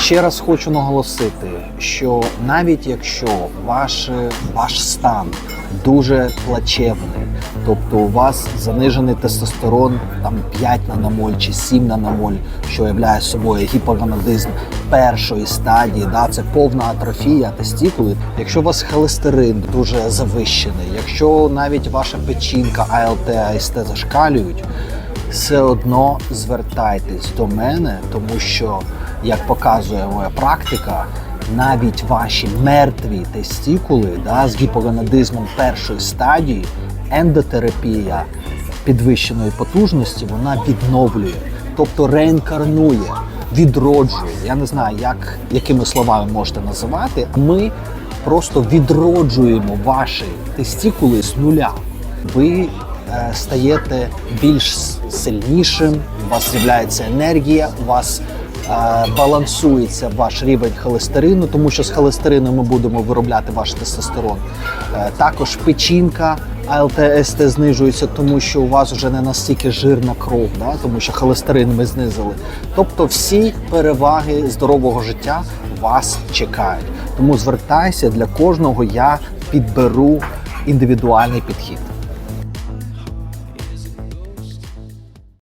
Ще раз хочу наголосити, що навіть якщо ваш, ваш стан дуже плачевний, тобто у вас занижений тестостерон там 5 наномоль чи 7 наномоль, що являє собою гіпоганадизм першої стадії, да, це повна атрофія тестікули. Якщо у вас холестерин дуже завищений, якщо навіть ваша печінка, АЛТ, АСТ зашкалюють, все одно звертайтесь до мене, тому що, як показує моя практика, навіть ваші мертві тестікули да, з гіпоганадизмом першої стадії, ендотерапія підвищеної потужності, вона відновлює, тобто реінкарнує, відроджує. Я не знаю, як, якими словами можете називати. Ми просто відроджуємо ваші тестікули з нуля. Ви стаєте більш сильнішим, у вас з'являється енергія, у вас е, балансується ваш рівень холестерину, тому що з холестерину ми будемо виробляти ваш тестостерон. Е, також печінка. АЛТ-СТ знижується, тому що у вас вже не настільки жирна кров, да? тому що холестерин ми знизили. Тобто всі переваги здорового життя вас чекають. Тому звертайся для кожного, я підберу індивідуальний підхід.